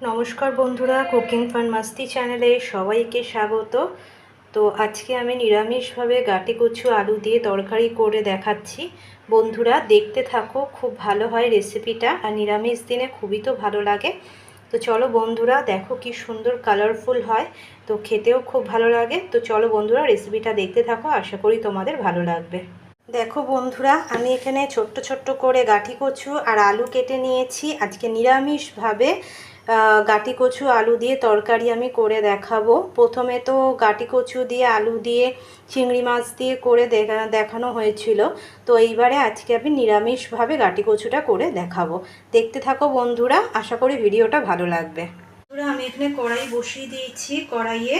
নমস্কার বন্ধুরা, cooking fun মাস্তি চ্যানেলে সবাইকে স্বাগত। তো আজকে আমি নিরামিষভাবে গাটি কচু আলু দিয়ে তরকারি করে দেখাচ্ছি। বন্ধুরা, দেখতে থাকো, খুব ভালো হয় রেসিপিটা আর নিরামিষ দিনে খুবই তো ভালো লাগে। তো চলো বন্ধুরা, দেখো কি সুন্দর কালারফুল হয়। তো খেতেও খুব ভালো লাগে। তো চলো বন্ধুরা, রেসিপিটা দেখতে থাকো, আশা করি তোমাদের ভালো লাগবে। দেখো বন্ধুরা, আমি এখানে ছোট্ট ছোট্ট করে গাঠি কচু আর আলু কেটে নিয়েছি। আজকে নিরামিষভাবে গাটি কচু, আলু দিয়ে তরকারি আমি করে দেখাবো। প্রথমে তো গাটি কচু দিয়ে, আলু দিয়ে, চিংড়ি মাছ দিয়ে করে দেখানো হয়েছিল। তো এইবারে আজকে আমি নিরামিষভাবে গাটি কচুটা করে দেখাবো। দেখতে থাকো বন্ধুরা, আশা করি ভিডিওটা ভালো লাগবে। বন্ধুরা, আমি এখানে কড়াই বসিয়ে দিয়েছি। কড়াইয়ে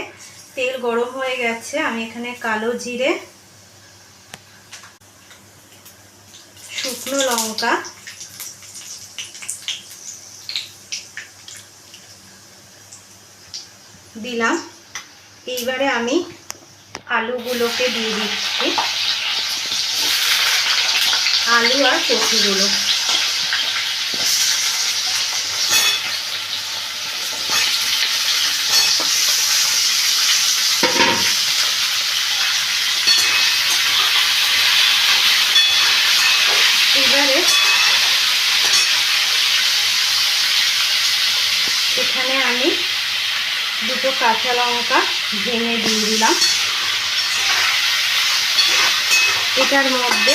তেল গরম হয়ে গেছে। আমি এখানে কালো জিরে শুকনো লঙ্কা। দিলাম। এইবারে আমি আলুগুলোকে দিয়ে দিচ্ছি। আলু আর কচুগুলো। এবারে এখানে আমি দুটো কাঁচা লঙ্কা ভেঙে দিয়ে দিলাম। এটার মধ্যে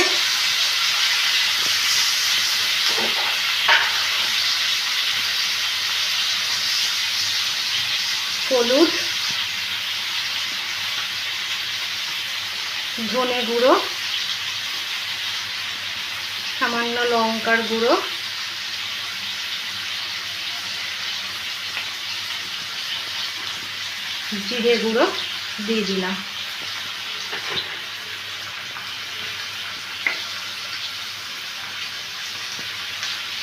হলুদ ধনে গুঁড়ো সামান্য লঙ্কার গুঁড়ো। জিরে গুঁড়ো দিয়ে দিলাম।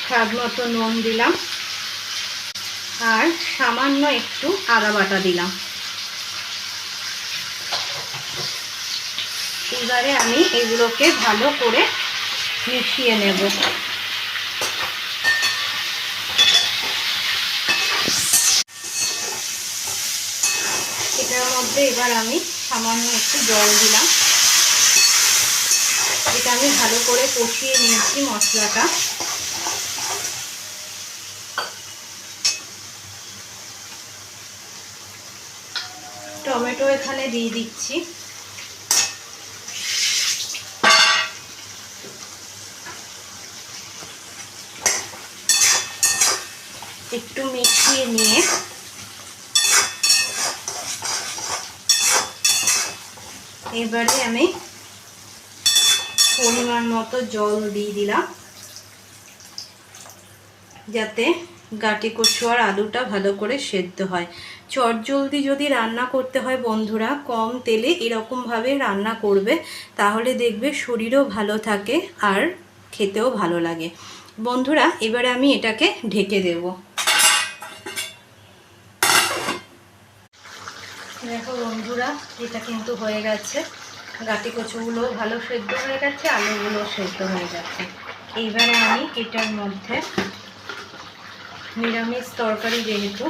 স্বাদ মতো নুন দিলাম। আর সামান্য একটু আদা বাটা দিলাম। এবারে আমি এগুলোকে ভালো করে মিশিয়ে নেব। এটার মধ্যে এবার আমি সামান্য একটু জল দিলাম। এটা আমি ভালো করে কষিয়ে নিয়েছি মশলাটা। টমেটো এখানে দিয়ে দিচ্ছি। একটু মিশিয়ে নিয়ে এবারে আমি পরিমাণ মতো জল দিয়ে দিলাম, যাতে গাটি কচু আর আলুটা ভালো করে সেদ্ধ হয়। চট জলদি যদি রান্না করতে হয় বন্ধুরা, কম তেলে এরকমভাবে রান্না করবে, তাহলে দেখবে শরীরও ভালো থাকে আর খেতেও ভালো লাগে। বন্ধুরা, এবারে আমি এটাকে ঢেকে দেব। দেখো বন্ধুরা, এটা কিন্তু হয়ে গেছে। গাটি কচুগুলো ভালো সেদ্ধ হয়ে গেছে, আলুগুলো সেদ্ধ হয়ে গেছে। এইবারে আমি এটার মধ্যে নিরামিষ তরকারি যেহেতু,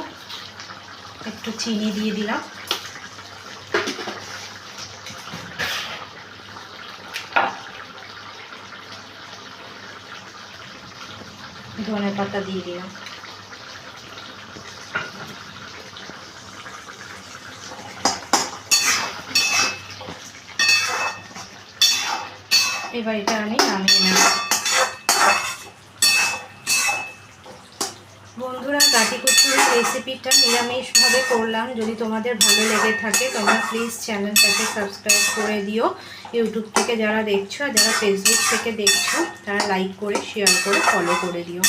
একটু চিনি দিয়ে দিলাম। ধনে পাতা দিয়ে দিলাম। এবার এটা আমি নামিয়ে নেব। বন্ধুরা কাটি কচুর রেসিপিটা নিরামিষভাবে করলাম। যদি তোমাদের ভালো লেগে থাকে, তোমরা প্লিজ চ্যানেলটাকে সাবস্ক্রাইব করে দিও। ইউটিউব থেকে যারা দেখছ আর যারা ফেসবুক থেকে দেখছ, তারা লাইক করে শেয়ার করে ফলো করে দিও।